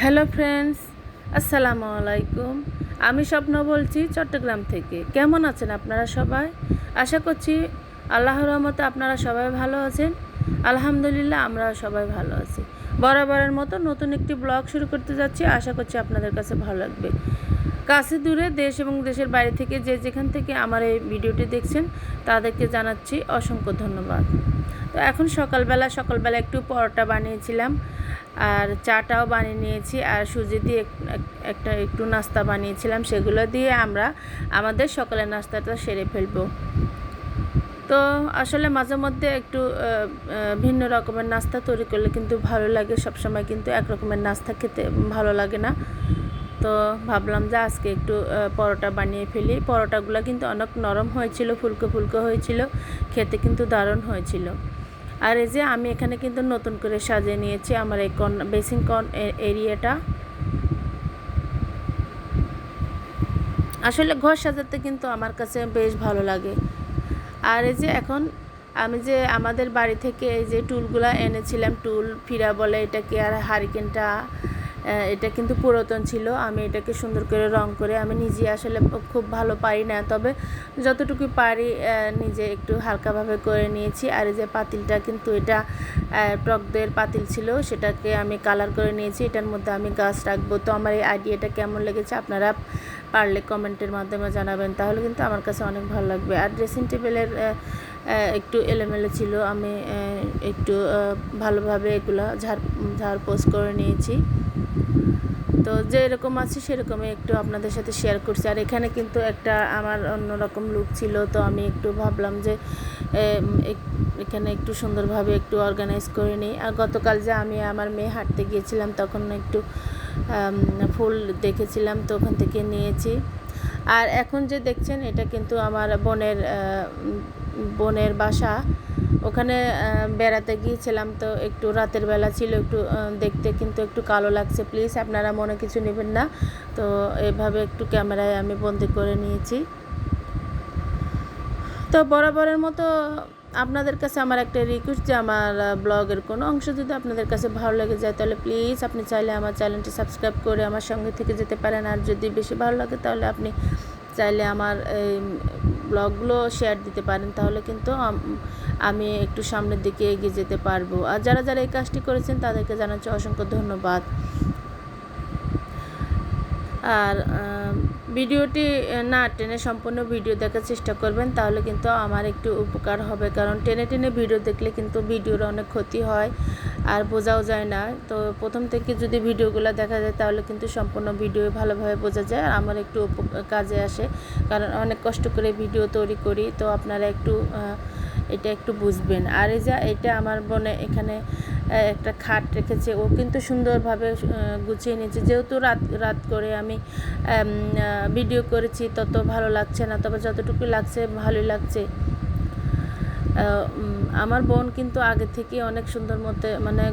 Hello friends, আসসালামু আলাইকুম। আমি স্বপ্ন বলছি চট্টগ্রাম থেকে। কেমন আছেন আপনারা সবাই? আশা করছি আল্লাহর রহমতে আপনারা সবাই ভালো আছেন। আলহামদুলিল্লাহ আমরা সবাই ভালো আছি। বরাবরের মতো নতুন একটি ব্লগ শুরু করতে যাচ্ছি। আশা করছি আপনাদের কাছে ভালো লাগবে। কাছে দূরে দেশ এবং দেশের বাইরে থেকে যে যেখান থেকে আমার এই ভিডিওটি দেখছেন, তাদেরকে জানাচ্ছি অসংখ্য ধন্যবাদ। তো এখন সকালবেলা সকালবেলা একটু পরোটা বানিয়েছিলাম। আর চাটাও বানিয়ে নিয়েছি আর সুজি দিয়ে এক- এক- একটা একটু নাস্তা বানিয়েছিলাম, সেগুলো দিয়ে আমরা আমাদের সকালের নাস্তাটা সেরে ফেলব। তো আসলে মাঝে মধ্যে একটু ভিন্ন রকমের নাস্তা তৈরি করলে কিন্তু ভালো লাগে, সবসময় কিন্তু এক রকমের নাস্তা খেতে ভালো লাগে না। তো ভাবলাম যে আজকে একটু পরোটা বানিয়ে ফেলি। পরোটাগুলো কিন্তু অনেক নরম হয়েছিল, ফুলকো ফুলকো হয়েছিল, খেতে কিন্তু দারুণ হয়েছিল। আর এই যে আমি এখানে কিন্তু নতুন করে সাজিয়ে নিয়েছি আমার এই কর্ন বেসিং কর্ন এরিয়াটা। আসলে ঘর সাজাতে কিন্তু আমার কাছে বেশ ভালো লাগে। আর এই যে এখন আমি যে আমাদের বাড়ি থেকে এই যে টুলগুলা এনেছিলাম, টুল, ফিরা বলে এটাকে আর হারিকেনটা এটা কিন্তু পুরাতন ছিল। আমি এটাকে সুন্দর করে রং করে আমি নিজে আসলে খুব ভালো পারি না। তবে যতটুকু পারি নিজে একটু হালকাভাবে করে নিয়েছি। আর এই যে পাতিলটা কিন্তু এটা আহ, টক দইয়ের পাতিল ছিল সেটাকে আমি কালার করে নিয়েছি। এটার মধ্যে আমি গাছ রাখব। তো আমার এই আইডিয়াটা কেমন লেগেছে আপনারা পারলে কমেন্টের মাধ্যমে জানাবেন। তাহলে কিন্তু আমার কাছে অনেক ভালো লাগবে। আর ড্রেসিং টেবিলের একটু এলোমেলো ছিল। আমি একটু ভালোভাবে এগুলো ঝাড় ঝাড় পোস করে নিয়েছি। তো যে এরকম আছে সেরকমই একটু আপনাদের সাথে শেয়ার করছি। আর এখানে কিন্তু একটা আমার অন্যরকম লুক ছিল, তো আমি একটু ভাবলাম যে এখানে একটু সুন্দরভাবে একটু অর্গানাইজ করে নিই। আর গতকাল যে আমি আমার মেয়ে হাঁটতে গিয়েছিলাম, তখন একটু ফুল দেখেছিলাম, তো ওখান থেকে নিয়েছি। আর এখন যে দেখছেন, এটা কিন্তু আমার বোনের বোনের বাসা। ওখানে বেড়াতে গিয়েছিলাম তো একটু রাতের বেলা ছিল একটু দেখতে কিন্তু একটু কালো লাগছে। প্লিজ আপনারা মনে কিছু নেবেন না। তো এভাবে একটু ক্যামেরায় আমি বন্দি করে নিয়েছি। তো বরাবরের মতো আপনাদের কাছে আমার একটা রিকোয়েস্ট যে আমার ব্লগের কোনো অংশ যদি আপনাদের কাছে ভালো লেগে যায়, তাহলে প্লিজ আপনি চাইলে আমার চ্যানেলটি সাবস্ক্রাইব করে আমার সঙ্গে থেকে যেতে পারেন। আর যদি বেশি ভালো লাগে, তাহলে আপনি চাইলে আমার, এই ব্লগগুলো শেয়ার দিতে পারেন, তাহলে কিন্তু আমি একটু সামনের দিকে এগিয়ে যেতে পারব। আর যারা যারা এই কাজটি করেছেন, তাদেরকে জানাচ্ছি অসংখ্য ধন্যবাদ। আর ভিডিওটি না, টেনে সম্পূর্ণ ভিডিও দেখার চেষ্টা করবেন, তাহলে কিন্তু আমার একটু উপকার হবে। কারণ টেনে টেনে ভিডিও দেখলে কিন্তু ভিডিওর অনেক ক্ষতি হয় আর বোঝাও যায় না। তো প্রথম থেকে যদি ভিডিওগুলো দেখা যায়, তাহলে কিন্তু সম্পূর্ণ ভিডিও ভালোভাবে বোঝা যায় আর আমার একটু কাজে আসে। কারণ অনেক কষ্ট করে ভিডিও তৈরি করি, তো আপনারা একটু এটা একটু বুঝবেন। আর এই যা এটা আমার বোনে এখানে একটা খাট রেখেছে। ও কিন্তু সুন্দরভাবে গুছিয়ে নিয়েছে। যেহেতু রাত রাত করে আমি ভিডিও করেছি, তত ভালো লাগছে না। তবে যতটুকু লাগছে, ভালোই লাগছে। আমার বোন কিন্তু আগে থেকে অনেক সুন্দর মতে মানে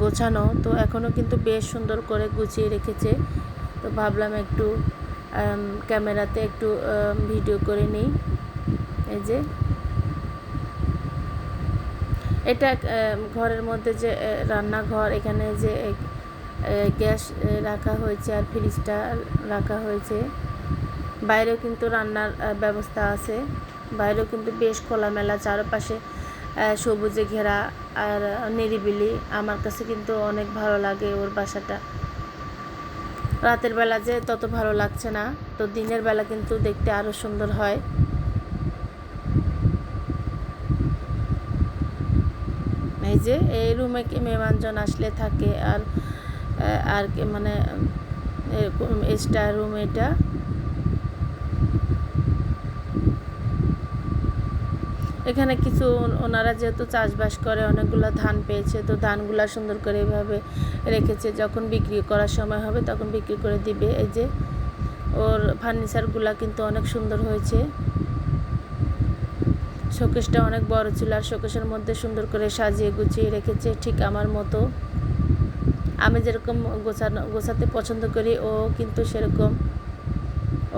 গোছানো। তো এখনও কিন্তু বেশ সুন্দর করে গুছিয়ে রেখেছে। তো ভাবলাম একটু ক্যামেরাতে একটু ভিডিও করে নিই। এই যে। এটা ঘরের মধ্যে যে রান্নাঘর, এখানে যে গ্যাস রাখা হয়েছে আর ফ্রিজটা রাখা হয়েছে। বাইরেও কিন্তু রান্নার ব্যবস্থা আছে। বাইরেও কিন্তু বেশ খোলামেলা, চারপাশে সবুজে ঘেরা আর নিরিবিলি। আমার কাছে কিন্তু অনেক ভালো লাগে ওর বাসাটা। রাতের বেলা যে তত ভালো লাগছে না, তো দিনের বেলা কিন্তু দেখতে আরও সুন্দর হয় এই যে এই রুমে কি মেহমানজন আসলে থাকে আর আর মানে এরকম এক্সট্রা রুম এটা? এখানে কিছু ওনারা যেহেতু চাষবাস করে, অনেকগুলো ধান পেয়েছে, তো ধানগুলা সুন্দর করে এভাবে রেখেছে, যখন বিক্রি করার সময় হবে তখন বিক্রি করে দিবে। এই যে, ওর ফার্নিচারগুলা কিন্তু অনেক সুন্দর হয়েছে। শোকেসটা অনেক বড় ছিল আর শোকেসের মধ্যে সুন্দর করে সাজিয়ে গুছিয়ে রেখেছে ঠিক আমার মতো। আমি যেরকম গোছানো, গোছাতে পছন্দ করি, ও কিন্তু সেরকম।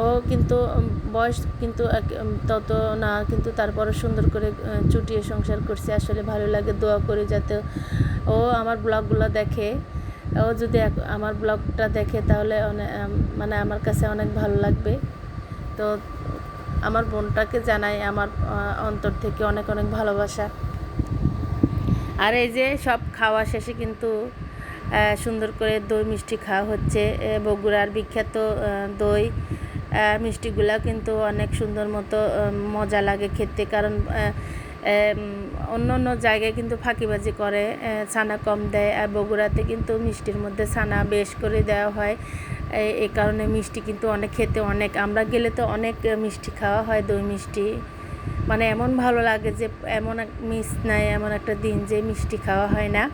ও কিন্তু বয়স কিন্তু তত না, কিন্তু তারপরও সুন্দর করে চুটিয়ে সংসার করছে। আসলে ভালো লাগে, দোয়া করি যাতে ও আমার ব্লগগুলো দেখে। ও যদি আমার ব্লগটা দেখে তাহলে মানে আমার কাছে অনেক ভালো লাগবে। তো আমার বোনটাকে জানাই আমার অন্তর থেকে অনেক অনেক ভালোবাসা। আর এই যে সব খাওয়া শেষে কিন্তু সুন্দর করে দই মিষ্টি খাওয়া হচ্ছে। বগুড়ার বিখ্যাত দই মিষ্টিগুলা কিন্তু অনেক সুন্দর মতো মজা লাগে খেতে। কারণ অন্য অন্য জায়গায় কিন্তু ফাঁকিবাজি করে ছানা কম দেয় আর বগুড়াতে কিন্তু মিষ্টির মধ্যে ছানা বেশ করে দেওয়া হয়। এই- কারণে মিষ্টি কিন্তু অনেক খেতে অনেক, আমরা গেলে তো অনেক মিষ্টি খাওয়া হয়, দই মিষ্টি। মানে এমন ভালো লাগে যে এমন এক মিস নাই, এমন একটা দিন যে মিষ্টি খাওয়া হয় না।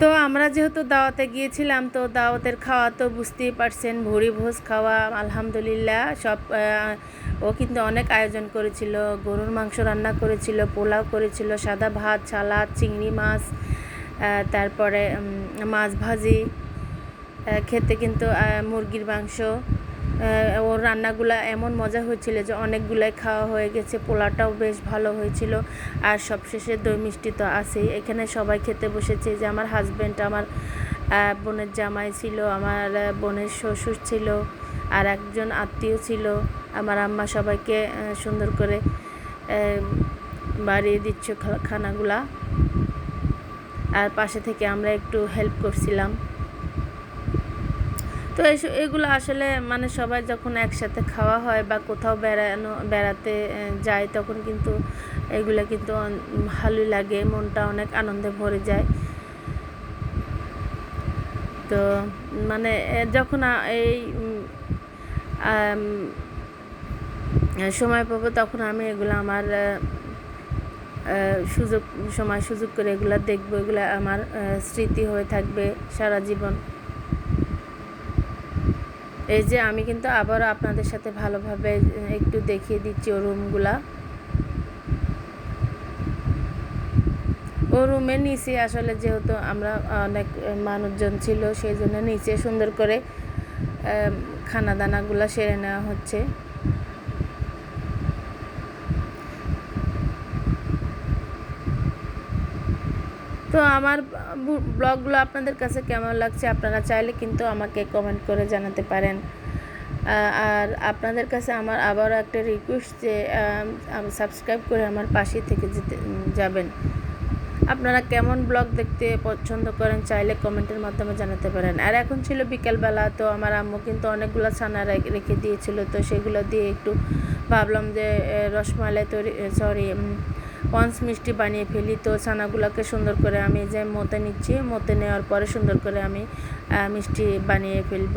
তো আমরা যেহেতু দাওয়াতে গিয়েছিলাম, তো দাওয়াতের খাওয়া তো বুঝতেই পারছেন, ভুড়ি ভোজ খাওয়া, আলহামদুলিল্লাহ, সব ও কিন্তু অনেক আয়োজন করেছিল, গরুর মাংস রান্না করেছিল, পোলাও করেছিল, সাদা ভাত, সালাদ, চিংড়ি মাছ তারপরে মাছ ভাজি খেতে কিন্তু মুরগির মাংস ওর রান্নাগুলা এমন মজা হয়েছিল যে অনেকগুলাই খাওয়া হয়ে গেছে পোলাটাও বেশ ভালো হয়েছিল আর সবশেষে দই মিষ্টি তো আছেই। এখানে সবাই খেতে বসেছে যে আমার হাজব্যান্ড আমার বোনের জামাই ছিল, আমার বোনের শ্বশুর ছিল আর একজন আত্মীয় ছিল। আমার আম্মা সবাইকে সুন্দর করে বাড়িয়ে দিচ্ছ খানাগুলা। আর পাশে থেকে আমরা একটু হেল্প করছিলাম। তো এগুলো আসলে মানে সবাই যখন একসাথে খাওয়া হয় বা কোথাও বেড়ানো, বেড়াতে যায়, তখন কিন্তু এগুলো কিন্তু ভালোই লাগে, মনটা অনেক আনন্দে ভরে যায়। তো মানে যখন এই সময় পাবো, তখন আমি এগুলো আমার সুযোগ, সময় সুযোগ করে এগুলো দেখব, এগুলো আমার স্মৃতি হয়ে থাকবে সারা জীবন। এই যে আমি কিন্তু আবারও আপনাদের সাথে ভালোভাবে একটু দেখিয়ে দিচ্ছি ও রুমগুলা। ও রুমের নিচে আসলে যেহেতু আমরা অনেক মানুষজন ছিল, সেই জন্য নিচে সুন্দর করে খানা দানাগুলো সেরে নেওয়া হচ্ছে। তো আমার ব্লগগুলো আপনাদের কাছে কেমন লাগছে আপনারা চাইলে কিন্তু আমাকে কমেন্ট করে জানাতে পারেন। আর আপনাদের কাছে আমার আবারও একটা রিকোয়েস্ট যে সাবস্ক্রাইব করে আমার পাশে থেকে যেতে যাবেন। আপনারা কেমন ব্লগ দেখতে পছন্দ করেন চাইলে কমেন্টের মাধ্যমে জানাতে পারেন। আর এখন ছিল বিকেলবেলা, তো আমার আম্মু কিন্তু অনেকগুলো ছানা রেখে দিয়েছিল, তো সেগুলো দিয়ে একটু ভাবলাম যে রসমালাই তৈরি সরি পঞ্চ মিষ্টি বানিয়ে ফেলি। তো ছানাগুলোকে সুন্দর করে আমি যে মতে নিচ্ছি মতে নেওয়ার পরে সুন্দর করে আমি মিষ্টি বানিয়ে ফেলব।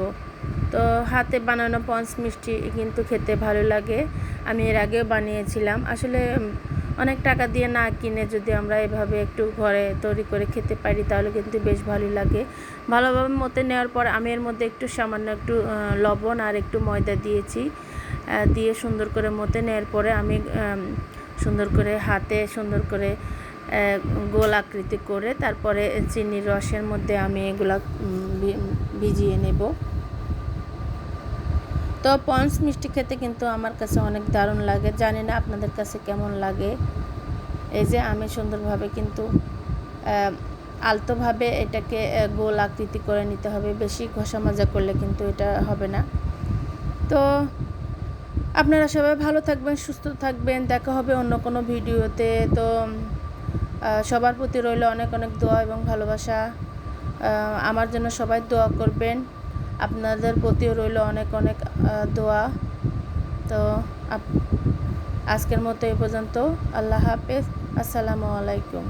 তো হাতে বানানো পঞ্চ মিষ্টি কিন্তু খেতে ভালো লাগে। আমি এর আগেও বানিয়েছিলাম। আসলে অনেক টাকা দিয়ে না কিনে যদি আমরা এভাবে একটু ঘরে তৈরি করে খেতে পারি তাহলে কিন্তু বেশ ভালোই লাগে। ভালোভাবে মতে নেওয়ার পর আমি এর মধ্যে একটু সামান্য একটু লবণ আর একটু ময়দা দিয়েছি। দিয়ে সুন্দর করে মতে নেওয়ার পরে আম, সুন্দর করে হাতে সুন্দর করে গোল আকৃতি করে তারপরে চিনির রসের মধ্যে আমি এগুলা ভিজিয়ে নেব। তো পঞ্চ মিষ্টি খেতে কিন্তু আমার কাছে অনেক দারুণ লাগে। জানি না আপনাদের কাছে কেমন লাগে। এই যে আমি সুন্দরভাবে কিন্তু আলতোভাবে এটাকে গোল আকৃতি করে নিতে হবে। বেশি ঘষা মাজা করলে কিন্তু এটা হবে না। তো আপনারা সবাই ভালো থাকবেন, সুস্থ থাকবেন। দেখা হবে অন্য কোনো ভিডিওতে। তো সবার প্রতি রইল অনেক অনেক দোয়া এবং ভালোবাসা। আমার জন্য সবাই দোয়া করবেন। আপনাদের প্রতিও রইল অনেক অনেক দোয়া। তো আজকের মতো এ পর্যন্ত। আল্লাহ হাফেজ। আসসালামু আলাইকুম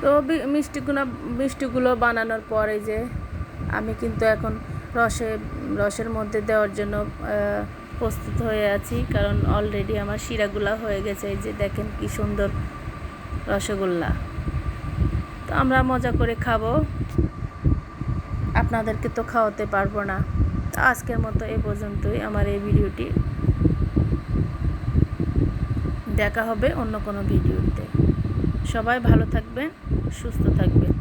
তো বি- মিষ্টিগুলো মিষ্টিগুলো বানানোর পরে যে আমি কিন্তু এখন রসে, রসের মধ্যে দেওয়ার জন্য প্রস্তুত হয়ে আছি। কারণ অলরেডি আমার শিরাগুলা হয়ে গেছে। এই যে দেখেন কি সুন্দর রসগোল্লা। তো আমরা মজা করে খাব। আপনাদেরকে তো খাওয়াতে পারব না। তো আজকের মতো এ পর্যন্তই আমার এই ভিডিওটি। দেখা হবে অন্য কোনো ভিডিওতে। সবাই ভালো থাকবেন, সুস্থ থাকবেন।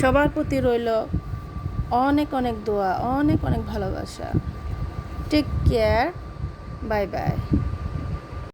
সবার প্রতি রইল অনেক অনেক দোয়া, অনেক অনেক ভালোবাসা। Take care bye bye